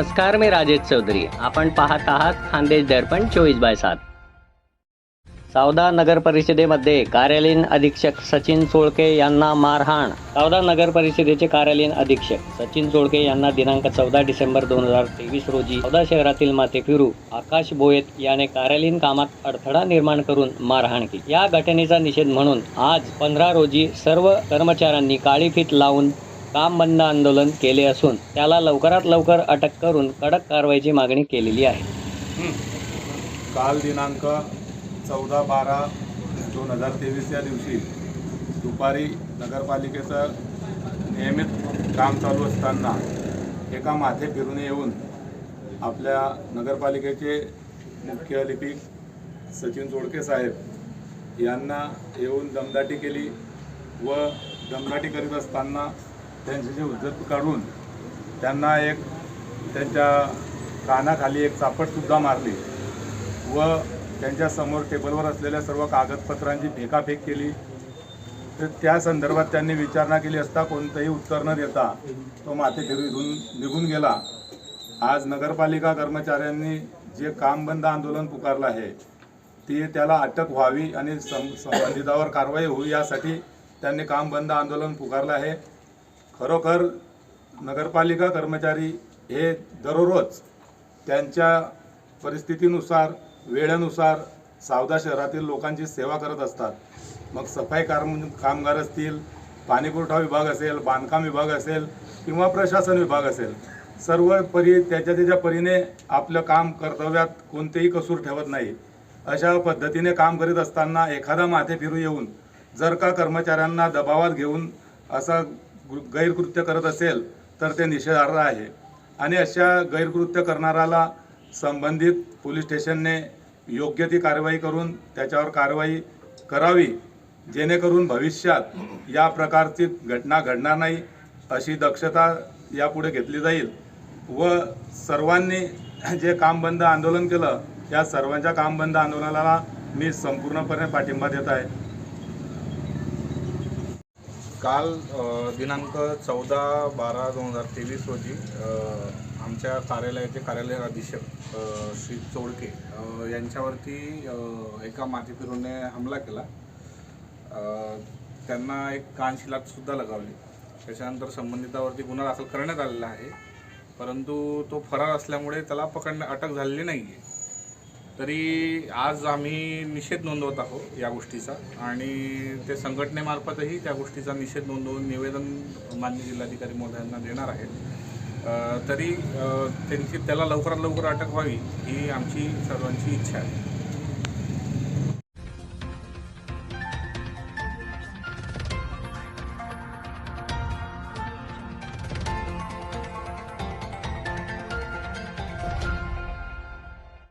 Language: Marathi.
नमस्कार मी राजेश चौधरी. आपण पाहत आहात खानदेश दर्पण चोवीस बाय सात. सावदा नगर परिषदेमध्ये कार्यालयीन अधीक्षक सचिन चोळके यांना मारहाण. सावदा नगर परिषदेचे कार्यालयीन अधीक्षक सचिन चोळके यांना दिनांक चौदा डिसेंबर दोन हजार तेवीस रोजी सावदा शहरातील माते फिरू आकाश बोयत याने कार्यालयीन कामात अडथळा निर्माण करून मारहाण केली. या घटनेचा निषेध म्हणून आज पंधरा रोजी सर्व कर्मचाऱ्यांनी काळी फीत लावून काम बंद आंदोलन केले असून त्याला लवकरात लवकर अटक करून कडक कारवाईची मागणी केलेली आहे. काल दिनांक चौदा बारा दोन हजार तेवीस या दिवशी दुपारी नगरपालिकेचं नियमित काम चालू असताना एका माथे फिरून येऊन आपल्या नगरपालिकेचे मुख्य लिपिक सचिन जोडके साहेब यांना येऊन दमदाटी केली व दमदाटी करीत असताना त्यांची जी उद्धत काढून त्यांना एक त्यांच्या कानाखाली एक चापटसुद्धा मारली व त्यांच्यासमोर टेबलवर असलेल्या सर्व कागदपत्रांची फेकाफेक केली. तर त्या संदर्भात त्यांनी विचारणा केली असता कोणतंही उत्तर न देता तो माथे फिरून निघून गेला. आज नगरपालिका कर्मचाऱ्यांनी जे काम बंद आंदोलन पुकारलं आहे ते त्याला अटक व्हावी आणि सं संबंधितावर कारवाई होऊ यासाठी त्यांनी काम बंद आंदोलन पुकारलं आहे. खरोखर नगरपालिका कर्मचारी हे दररोज त्यांच्या परिस्थितीनुसार वेळेनुसार सावदा शहरातील लोकांची सेवा करत असतात. मग सफाई काम कामगार असतील पाणीपुरवठा विभाग असेल बांधकाम विभाग असेल किंवा प्रशासन विभाग असेल सर्व परी त्याच्या त्याच्या परीने आपलं काम कर्तव्यात कोणतेही कसूर ठेवत नाही. अशा पद्धतीने काम करीत असताना एखादा माथे फिरू येऊन जर का कर्मचाऱ्यांना दबावात घेऊन असं गैरकृत्य करत असेल तर ते निषेधार्ह आहे. आणि अशा गैरकृत्य करणाऱ्याला संबंधित पोलीस स्टेशनने योग्य ती कारवाई करून त्याच्यावर कारवाई करावी जेणेकरून भविष्यात या प्रकारची घटना घडणार नाही अशी दक्षता यापुढे घेतली जाईल. व सर्वांनी जे काम बंद आंदोलन केलं या सर्वांच्या काम बंद आंदोलनाला मी संपूर्णपणे पाठिंबा देत आहे. काल दिनांक चौदा बारा दोन हजार तेवीस रोजी आमच्या कार्यालयाचे कार्यालय अधीक्षक श्री चोडके यांच्यावरती एका माती फिरूने हमला केला. त्यांना एक कानशिलातसुद्धा लगावली. त्याच्यानंतर संबंधितावरती गुन्हा दाखल करण्यात आलेला आहे. परंतु तो फरार असल्यामुळे त्याला पकडण्या अटक झालेली नाही आहे तरी आज आम्ही निषेध नोंदवत आहोत या गोष्टीचा. आणि ते संघटनेमार्फतही त्या गोष्टीचा निषेध नोंदवून निवेदन मान्य जिल्हाधिकारी महोदयांना देणार आहेत. तरी त्यांची त्याला लवकरात लवकर अटक व्हावी ही आमची सर्वांची इच्छा आहे.